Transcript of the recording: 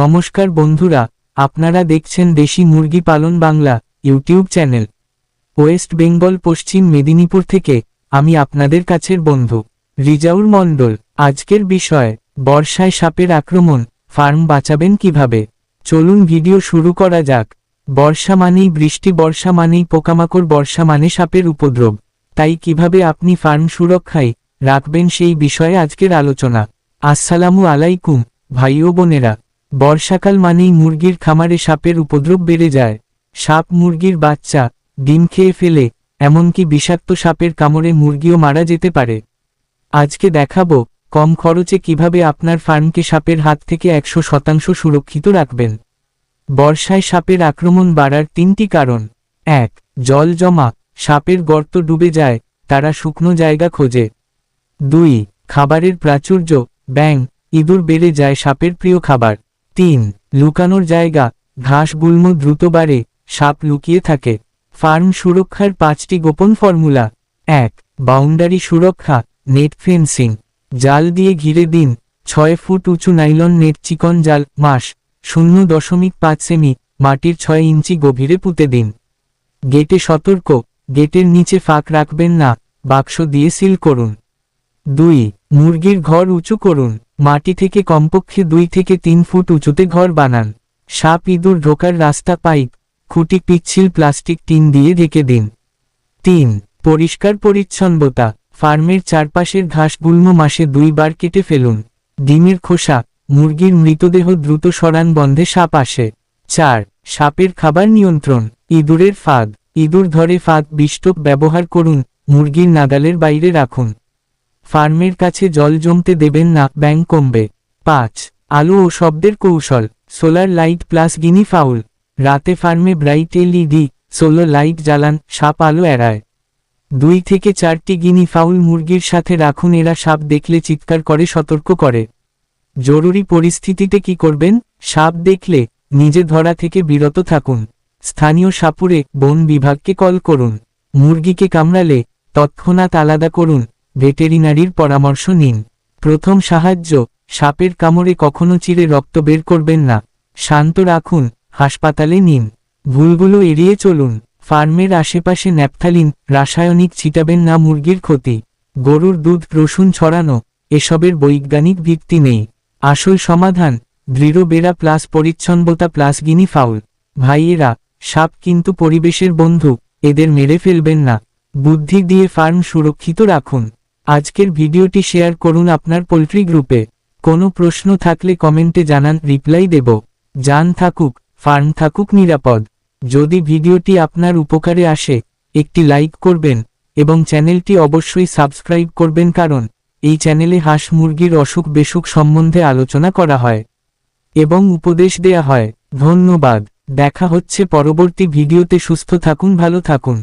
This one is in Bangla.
নমস্কার বন্ধুরা, আপনারা দেখছেন দেশি মুরগি পালন Bangla YouTube channel. West Bengal, Paschim Medinipur থেকে আমি আপনাদের কাছের বন্ধু রিজাউর মণ্ডল। আজকের বিষয়, বর্ষায় সাপের আক্রমণ, ফার্ম বাঁচাবেন কীভাবে? চলুন ভিডিও শুরু করা যাক। বর্ষা মানেই বৃষ্টি, বর্ষা মানেই পোকামাকড়, বর্ষা মানে সাপের উপদ্রব। তাই কীভাবে আপনি ফার্ম সুরক্ষায় রাখবেন সেই বিষয়ে আজকের আলোচনা। আসসালামু আলাইকুম, ভাই ও বোনেরা। বর্ষাকাল মানেই মুরগির খামারে সাপের উপদ্রব বেড়ে যায়। সাপ মুরগির বাচ্চা, ডিম খেয়ে ফেলে, এমনকি বিষাক্ত সাপের কামড়ে মুরগিও মারা যেতে পারে। আজকে দেখাবো, কম খরচে কীভাবে আপনার ফার্মকে সাপের হাত থেকে একশো শতাংশ সুরক্ষিত রাখবেন। বর্ষায় সাপের আক্রমণ বাড়ার তিনটি কারণ। এক, জল জমা, সাপের গর্ত ডুবে যায়, তারা শুকনো জায়গা খোঁজে। দুই, খাবারের প্রাচুর্য, ব্যাং, ইঁদুর বেড়ে যায় সাপের প্রিয় খাবার। তিন, লুকানোর জায়গা ঘাস গুল্ম দ্রুত বাড়ে, সাপ লুকিয়ে থাকে। ফার্ম সুরক্ষার পাঁচটি গোপন ফর্মুলা। এক, বাউন্ডারি সুরক্ষা, নেট ফেন্সিং। জাল দিয়ে ঘিরে দিন, ছয় ফুট উঁচু নাইলন নেট চিকন জাল, মাস, শূন্য দশমিক পাঁচ সেমি, মাটির ছয় ইঞ্চি গভীরে পুঁতে দিন। গেটে সতর্ক, গেটের নিচে ফাঁক রাখবেন না, বাক্স দিয়ে সিল করুন। দুই মুরগির ঘর উঁচু করুন, মাটি থেকে কমপক্ষে দুই থেকে তিন ফুট উঁচুতে ঘর বানান। সাপ ইঁদুর ঢোকার রাস্তা পাইপ, খুঁটি পিচ্ছিল প্লাস্টিক টিন দিয়ে ঢেকে দিন। তিন, পরিষ্কার পরিচ্ছন্নতা, ফার্মের চারপাশের ঘাসগুল্ম মাসে দুইবার কেটে ফেলুন। ডিমের খোসা, মুরগির মৃতদেহ দ্রুত সরান বন্ধে সাপ আসে। চার, সাপের খাবার নিয়ন্ত্রণ, ইঁদুরের ফাঁদ, ইঁদুর ধরে ফাঁদ বিষ্টপ ব্যবহার করুন, মুরগির নাগালের বাইরে রাখুন। ফার্মের কাছে জল জমতে দেবেন না, ব্যাং কমবে। পাঁচ, আলো ও শব্দের কৌশল, solar light plus guinea fowl. রাতে ফার্মে ব্রাইট এলইডি, সোলো লাইট জ্বালান, সাপ আলো এড়ায়। দুই থেকে চারটি গিনি ফাউল মুরগির সাথে রাখুন, এরা সাপ দেখলে চিৎকার করে, সতর্ক করে। জরুরি পরিস্থিতিতে কি করবেন? সাপ দেখলে নিজে ধরা থেকে বিরত থাকুন। স্থানীয় সাপুরে বন বিভাগকে কল করুন। মুরগিকে কামড়ালে তৎক্ষণাৎ আলাদা করুন। ভেটেরিনারির পরামর্শ নিন। প্রথম সাহায্য, সাপের কামড়ে কখনো চিরে রক্ত বের করবেন না। শান্ত রাখুন, হাসপাতালে নিন। ভুলগুলো এড়িয়ে চলুন। ফার্মের আশেপাশে ন্যাপথালিন, রাসায়নিক ছিটাবেন না মুরগির ক্ষতি। গরুর দুধ, রসুন ছড়ানো, এসবের বৈজ্ঞানিক ভিত্তি নেই। আসল সমাধান, দৃঢ় বেড়া প্লাস পরিচ্ছন্নতা প্লাস গিনি ফাউল। ভাইয়েরা, সাপ কিন্তু পরিবেশের বন্ধু, এদের মেরে ফেলবেন না। বুদ্ধি দিয়ে ফার্ম সুরক্ষিত রাখুন। আজকের ভিডিওটি শেয়ার করুন আপনার পোলট্রি গ্রুপে। কোনো প্রশ্ন থাকলে কমেন্টে জানান, রিপ্লাই দেব। যান থাকুক, ফার্ম থাকুক নিরাপদ। যদি ভিডিওটি আপনার উপকারে আসে, একটি লাইক করবেন, এবং চ্যানেলটি অবশ্যই সাবস্ক্রাইব করবেন কারণ, এই চ্যানেলে হাঁস মুরগির অসুখ বেসুখ সম্বন্ধে আলোচনা করা হয়। এবং উপদেশ দেয়া হয়। ধন্যবাদ। দেখা হচ্ছে পরবর্তী ভিডিওতে। সুস্থ থাকুন, ভালো থাকুন।